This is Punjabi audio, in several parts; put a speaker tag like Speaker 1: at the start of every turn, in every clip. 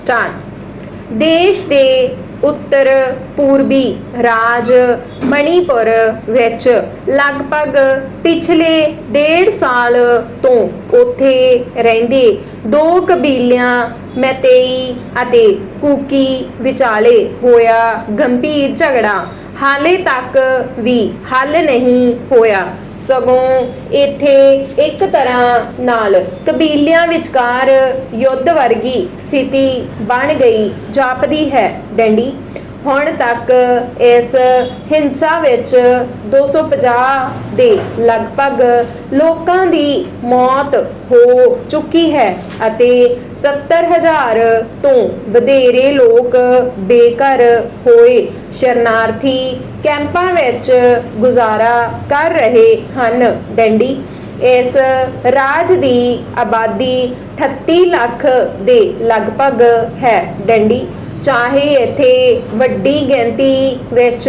Speaker 1: ਸਟਾਰਟ ਦੇਸ਼ ਦੇ ਉੱਤਰ, ਪੂਰਬੀ ਰਾਜ ਮਣੀਪੁਰ ਵਿੱਚ ਲਗਭਗ ਪਿਛਲੇ ਡੇਢ ਸਾਲ ਤੋਂ ਉੱਥੇ ਰਹਿੰਦੇ ਦੋ ਕਬੀਲਿਆਂ, ਮੈਤੇਈ ਅਤੇ ਕੂਕੀ ਵਿਚਾਲੇ ਹੋਇਆ ਗੰਭੀਰ ਝਗੜਾ ਹਾਲੇ ਤੱਕ ਵੀ ਹੱਲ ਨਹੀਂ ਹੋਇਆ। ਸਗੋਂ ਇੱਥੇ ਇੱਕ ਤਰ੍ਹਾਂ ਨਾਲ ਕਬੀਲਿਆਂ ਵਿਚਕਾਰ ਯੁੱਧ ਵਰਗੀ ਸਥਿਤੀ ਬਣ ਗਈ, ਜਾਪਦੀ ਹੈ ਡੰਡੀ। ਹੁਣ ਤੱਕ ਇਸ ਹਿੰਸਾ ਵਿੱਚ 250 ਦੇ ਲਗਭਗ ਲੋਕਾਂ ਦੀ ਮੌਤ ਹੋ ਚੁੱਕੀ ਹੈ ਅਤੇ 70000 ਤੋਂ ਵਧੇਰੇ ਲੋਕ ਬੇਘਰ ਹੋਏ ਸ਼ਰਨਾਰਥੀ ਕੈਂਪਾਂ ਵਿੱਚ ਗੁਜ਼ਾਰਾ ਕਰ ਰਹੇ ਹਨ। ਡੰਡੀ, ਇਸ ਰਾਜ ਦੀ ਆਬਾਦੀ 38 ਲੱਖ ਦੇ ਲਗਭਗ ਹੈ। ਡੰਡੀ ਚਾਹੇ ਇੱਥੇ ਵੱਡੀ ਗਿਣਤੀ ਵਿੱਚ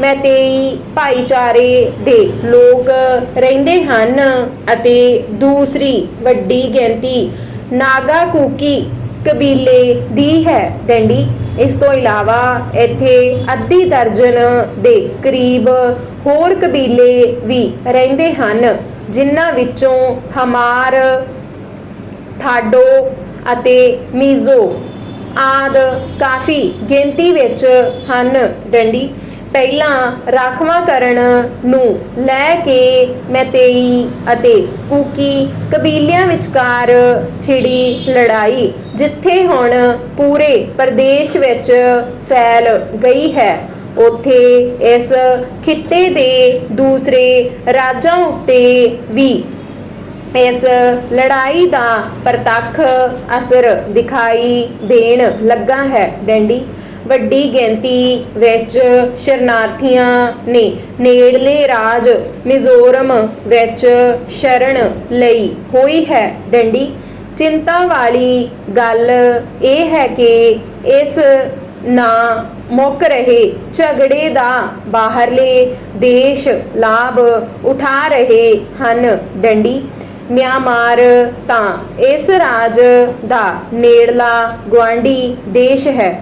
Speaker 1: ਮੈਤੇਈ ਭਾਈਚਾਰੇ ਦੇ ਲੋਕ ਰਹਿੰਦੇ ਹਨ ਅਤੇ ਦੂਸਰੀ ਵੱਡੀ ਗਿਣਤੀ ਨਾਗਾ ਕੂਕੀ ਕਬੀਲੇ ਦੀ ਹੈ। ਡੰਡੀ, ਇਸ ਤੋਂ ਇਲਾਵਾ ਇੱਥੇ ਅੱਧੀ ਦਰਜਨ ਦੇ ਕਰੀਬ ਹੋਰ ਕਬੀਲੇ ਵੀ ਰਹਿੰਦੇ ਹਨ, ਜਿਨ੍ਹਾਂ ਵਿੱਚੋਂ ਹਮਾਰ, ਥਾਡੋ ਅਤੇ ਮੀਜ਼ੋ ਆਦ ਕਾਫੀ ਗਿਣਤੀ ਵਿੱਚ ਹਨ ਡੰਡੀ। ਪਹਿਲਾਂ ਰਾਖਵਾਂਕਰਨ ਨੂੰ ਲੈ ਕੇ ਮੈਤੇਈ ਅਤੇ ਕੂਕੀ ਕਬੀਲਿਆਂ ਵਿਚਕਾਰ ਛਿੜੀ ਲੜਾਈ, ਜਿੱਥੇ ਹੁਣ ਪੂਰੇ ਪ੍ਰਦੇਸ਼ ਵਿੱਚ ਫੈਲ ਗਈ ਹੈ। ਉੱਥੇ ਇਸ ਖਿੱਤੇ ਦੇ ਦੂਸਰੇ ਰਾਜਾਂ ਉੱਤੇ ਵੀ ਇਸ ਲੜਾਈ ਦਾ ਪ੍ਰਤੱਖ ਅਸਰ ਦਿਖਾਈ ਦੇਣ ਲੱਗਾ ਹੈ ਡੈਂਡੀ। ਵੱਡੀ ਗਿਣਤੀ ਵਿੱਚ ਸ਼ਰਨਾਰਥੀਆਂ ਨੇ ਨੇੜਲੇ ਰਾਜ ਮਿਜ਼ੋਰਮ ਵਿੱਚ ਸ਼ਰਨ ਲਈ ਹੋਈ ਹੈ ਡੰਡੀ। ਚਿੰਤਾ ਵਾਲੀ ਗੱਲ ਇਹ ਹੈ ਕਿ ਇਸ ਨਾ ਮੁੱਕ ਰਹੇ ਝਗੜੇ ਦਾ ਬਾਹਰਲੇ ਦੇਸ਼ ਲਾਭ ਉਠਾ ਰਹੇ ਹਨ ਡੰਡੀ। ਮਿਆਂਮਾਰ ਤਾਂ ਇਸ ਰਾਜ ਦਾ ਨੇੜਲਾ ਗੁਆਂਢੀ ਦੇਸ਼ ਹੈ।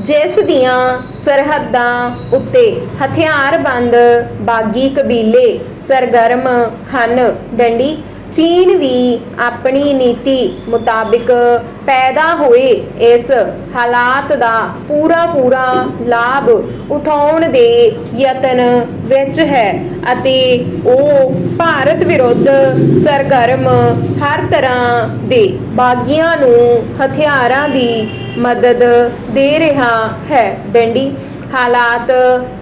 Speaker 1: ਜਿਸ ਦੀਆਂ ਸਰਹੱਦਾਂ ਉੱਤੇ ਹਥਿਆਰਬੰਦ ਬਾਗੀ ਕਬੀਲੇ ਸਰਗਰਮ ਹਨ। ਡੰਡੀ ਚੀਨ ਵੀ ਆਪਣੀ ਨੀਤੀ ਮੁਤਾਬਿਕ ਪੈਦਾ ਹੋਏ ਇਸ ਹਾਲਾਤ ਦਾ ਪੂਰਾ ਪੂਰਾ ਲਾਭ ਉਠਾਉਣ ਦੇ ਯਤਨ ਵਿੱਚ ਹੈ ਅਤੇ ਉਹ ਭਾਰਤ ਵਿਰੁੱਧ ਸਰਗਰਮ ਹਰ ਤਰ੍ਹਾਂ ਦੇ ਬਾਗੀਆਂ ਨੂੰ ਹਥਿਆਰਾਂ ਦੀ ਮਦਦ ਦੇ ਰਿਹਾ ਹੈ। ਬੈਂਡੀ ਹਾਲਾਤ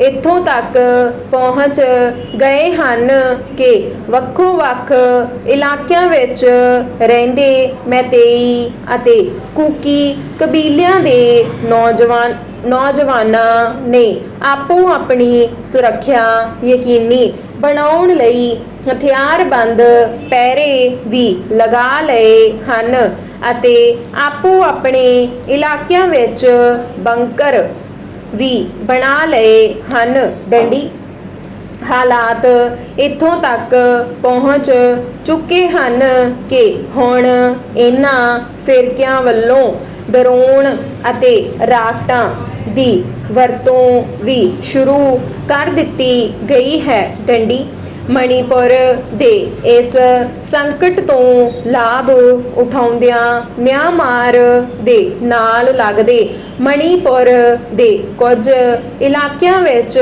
Speaker 1: ਇੱਥੋਂ ਤੱਕ ਪਹੁੰਚ ਗਏ ਹਨ ਕਿ ਵੱਖੋ ਵੱਖ ਇਲਾਕਿਆਂ ਵਿੱਚ ਰਹਿੰਦੇ ਮੈਤੇਈ ਅਤੇ ਕੁਕੀ ਕਬੀਲਿਆਂ ਦੇ ਨੌਜਵਾਨ, ਨੌਜਵਾਨਾਂ ਨੇ ਆਪੋ ਆਪਣੀ ਸੁਰੱਖਿਆ ਯਕੀਨੀ ਬਣਾਉਣ ਲਈ ਹਥਿਆਰਬੰਦ ਪੈਰੇ ਵੀ ਲਗਾ ਲਏ ਹਨ ਅਤੇ ਆਪੋ ਆਪਣੇ ਇਲਾਕਿਆਂ ਵਿੱਚ ਬੰਕਰ ਵੀ ਬਣਾ ਲਏ ਹਨ। ਡੰਡੀ ਹਾਲਾਤ ਇੱਥੋਂ ਤੱਕ ਪਹੁੰਚ ਚੁੱਕੇ ਹਨ ਕਿ ਹੁਣ ਇਹਨਾਂ ਫਿਰਕਿਆਂ ਵੱਲੋਂ ਡਰੋਨ ਅਤੇ ਰਾਕਟਾਂ ਦੀ ਵਰਤੋਂ ਵੀ ਸ਼ੁਰੂ ਕਰ ਦਿੱਤੀ ਗਈ ਹੈ। ਡੰਡੀ ਮਣੀਪੁਰ ਦੇ ਇਸ ਸੰਕਟ ਤੋਂ ਲਾਭ ਉਠਾਉਂਦਿਆਂ ਮਿਆਂਮਾਰ ਦੇ ਨਾਲ ਲੱਗਦੇ ਮਣੀਪੁਰ ਦੇ ਕੁਝ ਇਲਾਕਿਆਂ ਵਿੱਚ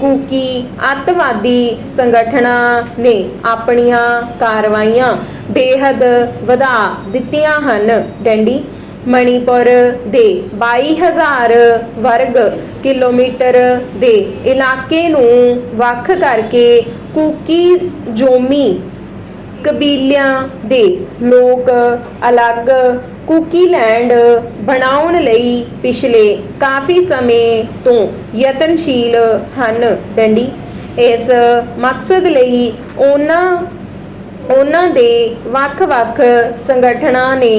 Speaker 1: ਕੂਕੀ ਅੱਤਵਾਦੀ ਸੰਗਠਨਾਂ ਨੇ ਆਪਣੀਆਂ ਕਾਰਵਾਈਆਂ ਬੇਹੱਦ ਵਧਾ ਦਿੱਤੀਆਂ ਹਨ। ਡੈਂਡੀ? ਮਣੀਪੁਰ ਦੇ 22000 ਵਰਗ ਕਿਲੋਮੀਟਰ ਦੇ ਇਲਾਕੇ ਨੂੰ ਵੱਖ ਕਰਕੇ ਕੁਕੀ ਜੋਮੀ ਕਬੀਲਿਆਂ ਦੇ ਲੋਕ ਅਲੱਗ ਕੁਕੀਲੈਂਡ ਬਣਾਉਣ ਲਈ ਪਿਛਲੇ ਕਾਫੀ ਸਮੇਂ ਤੋਂ ਯਤਨਸ਼ੀਲ ਹਨ। ਡੰਡੀ, ਇਸ ਮਕਸਦ ਲਈ ਉਹਨਾਂ ਉਹਨਾਂ ਦੇ ਵੱਖ-ਵੱਖ ਸੰਗਠਨਾਂ ਨੇ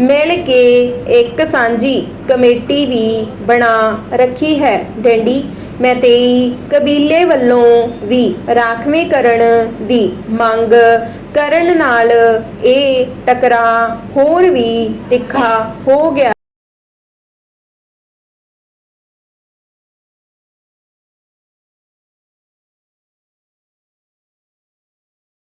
Speaker 1: ਮਿਲ ਕੇ ਇੱਕ ਸਾਂਝੀ ਕਮੇਟੀ ਵੀ ਬਣਾ ਰੱਖੀ ਹੈ। ਡੰਡੀ ਮੈਤੇਈ ਕਬੀਲੇ ਵੱਲੋਂ ਵੀ ਰਾਖਵੇਂ ਕਰਨ ਦੀ ਮੰਗ ਕਰਨ ਨਾਲ ਇਹ ਟਕਰਾਅ ਹੋਰ ਵੀ ਤਿੱਖਾ ਹੋ ਗਿਆ।